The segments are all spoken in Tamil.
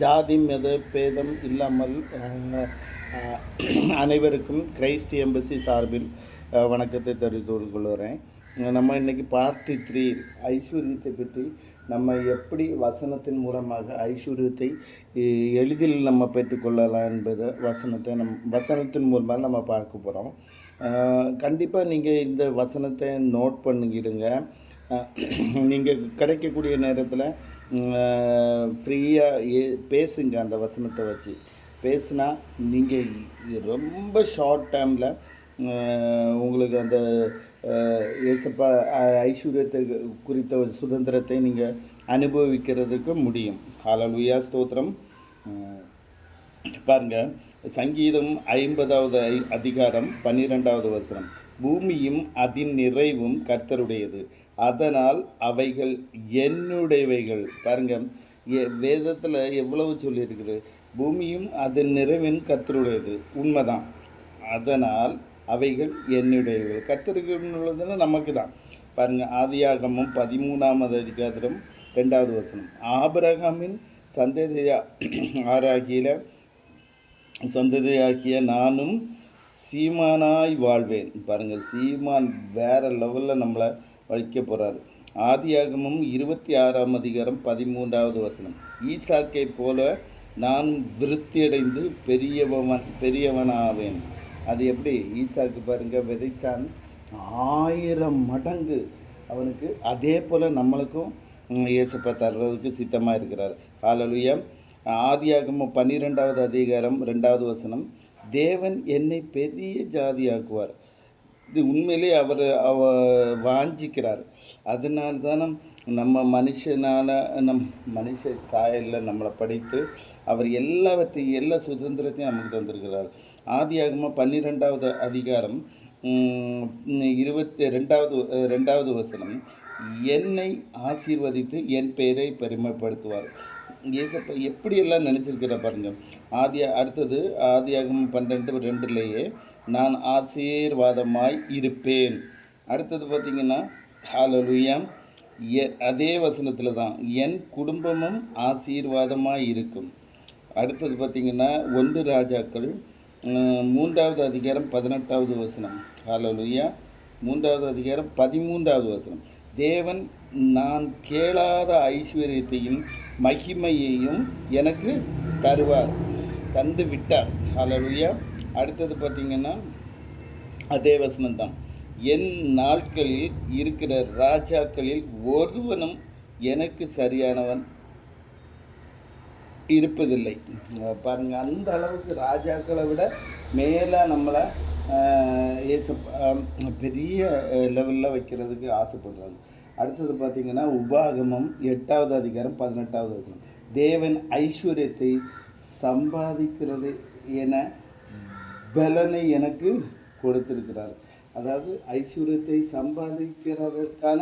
ஜாதி மத பேதம் இல்லாமல் அனைவருக்கும் கிரைஸ்ட் எம்பசி சார்பில் வணக்கத்தை தெரிவித்து கொள்கிறேன். நம்ம இன்னைக்கு பார்ட்டி த்ரீ ஐஸ்வர்யத்தை பற்றி நம்ம எப்படி வசனத்தின் மூலமாக ஐஸ்வர்யத்தை எளிதில் நம்ம பெற்றுக்கொள்ளலாம் என்பது வசனத்தை நம் வசனத்தின் மூலமாக நம்ம பார்க்க போகிறோம் கண்டிப்பாக நீங்கள் இந்த வசனத்தை நோட் பண்ணிக்கிடுங்க. நீங்கள் கிடைக்கக்கூடிய நேரத்தில் ஃப்ரீயாக ஏ பேசுங்க அந்த வசனத்தை வச்சு. பேசுனா நீங்கள் ரொம்ப ஷார்ட் டைமில் உங்களுக்கு அந்த ஏசப்பா ஐஸ்வர்யத்தை குறித்த ஒரு சுதந்திரத்தை நீங்கள் அனுபவிக்கிறதுக்கு முடியும். ஹalleluya ஸ்தோத்திரம். பாருங்கள் சங்கீதம் ஐம்பதாவது ஐ அதிகாரம் பன்னிரெண்டாவது வசனம். பூமியும் அதன் நிறைவும் கர்த்தருடையது. அதனால் அவைகள் என்னுடையவைகள். பாருங்க வேதத்தில் எவ்வளவு சொல்லியிருக்குது? பூமியும் அதன் நிறைவின் கத்தருடையது உண்மைதான். அதனால் அவைகள் என்னுடையவைகள். கர்த்தருக்கு உள்ளதுன்னா நமக்கு தான் பாருங்க ஆதியாகமும் பதிமூணாவது அதிகாரம் ரெண்டாவது வசனம். ஆபரகமின் சந்ததியா ஆராகியில சந்ததியாகிய நானும் சீமானாய் வாழ்வேன். பாருங்கள் சீமான் வேறு லெவலில் நம்மளை வைக்க போகிறாரு ஆதியாகமும் இருபத்தி ஆறாம் அதிகாரம் பதிமூன்றாவது வசனம். ஈசாக்கை போல நான் விருத்தியடைந்து பெரியவன் பெரியவனாவேன். அது எப்படி? ஈசாக்கு பாருங்க விதைத்தான் ஆயிரம் மடங்கு. அவனுக்கு அதே போல் நம்மளுக்கும் ம், இயேசப்பா தர்றதுக்கு சித்தமாக இருக்கிறார். ஹalleluya. ஆதியாகமும் பன்னிரெண்டாவது அதிகாரம் ரெண்டாவது வசனம். தேவன் என்னை பெரிய ஜாதியாக்குவார். இது உண்மையிலே அவர் அவ வாஞ்சிக்கிறார். அதனால தான் நம்ம மனுஷனால் நம் மனுஷ சாயலில் நம்மளை படித்து அவர் எல்லாவற்றையும் எல்லா சுதந்திரத்தையும் நமக்கு தந்திருக்கிறார். ஆதியாகமாக பன்னிரெண்டாவது அதிகாரம் இருபத்தி ரெண்டாவது ரெண்டாவது வசனம். என்னை ஆசீர்வதித்து என் பெயரை பெருமைப்படுத்துவார். ஏசப்பா எப்படியெல்லாம் நினச்சிருக்கிற பாருங்க. ஆதி அடுத்தது ஆதியாகம் பன்னெண்டு ரெண்டுலேயே நான் ஆசீர்வாதமாய் இருப்பேன். அடுத்தது பார்த்தீங்கன்னா ஹalleluya. எ அதே வசனத்தில் தான் என் குடும்பமும் ஆசீர்வாதமாக இருக்கும். அடுத்தது பார்த்தீங்கன்னா ஒன்று ராஜாக்கள். மூன்றாவது அதிகாரம் பதினெட்டாவது வசனம். ஹாலலுயா மூன்றாவது அதிகாரம் பதிமூன்றாவது வசனம். தேவன் நான் கேளாத ஐஸ்வர்யத்தையும் மகிமையையும் எனக்கு தருவார் தந்து விட்டார். ஹalleluya அடுத்தது பார்த்தீங்கன்னா அதே வசனம்தான் என் நாட்களில் இருக்கிற ராஜாக்களில் ஒருவனும் எனக்கு சரியானவன் இருப்பதில்லை. பாருங்கள் அந்த அளவுக்கு ராஜாக்களை விட மேலே நம்மளை ஏசப்பா பெரிய லெவலில் வைக்கிறதுக்கு ஆசைப்படுறாங்க. அடுத்தது பார்த்தீங்கன்னா உபாகமம் எட்டாவது அதிகாரம் பதினெட்டாவது வசனம். தேவன் ஐஸ்வர்யத்தை சம்பாதிக்கிறது என பலனை எனக்கு கொடுத்திருக்கிறார். அதாவது ஐஸ்வர்யத்தை சம்பாதிக்கிறதற்கான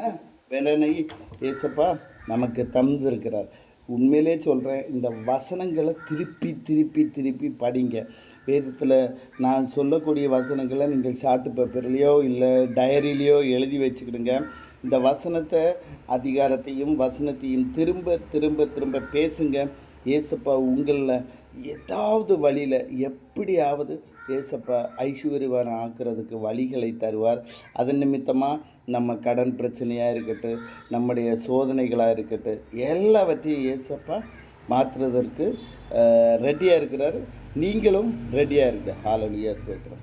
பலனை ஏசப்பா நமக்கு தந்திருக்கிறார். உண்மையிலே சொல்கிறேன் இந்த வசனங்களை திருப்பி திருப்பி திருப்பி படிங்க. வேதத்தில் நான் சொல்லக்கூடிய வசனங்களை நீங்கள் ஷார்ட் பேப்பர்லேயோ இல்லை டயரிலேயோ எழுதி வச்சுக்கிடுங்க. இந்த வசனத்தை அதிகாரத்தையும் வசனத்தையும் திரும்ப திரும்ப திரும்ப பேசுங்க. ஏசப்பா உங்களில் ஏதாவது வழியில் எப்படியாவது ஏசப்பா ஐஸ்வர்யவான ஆக்குறதுக்கு வழிகளை தருவார். அதன் நிமித்தமாக நம்ம கடன் பிரச்சனையாக இருக்கட்டும் நம்முடைய சோதனைகளாக இருக்கட்டும் எல்லாவற்றையும் ஏசப்பா மாற்றுறதற்கு ரெடியாக இருக்கிறார். நீங்களும் ரெடியாக இருக்க ஹாலலியா ஸ்தோத்திரம்.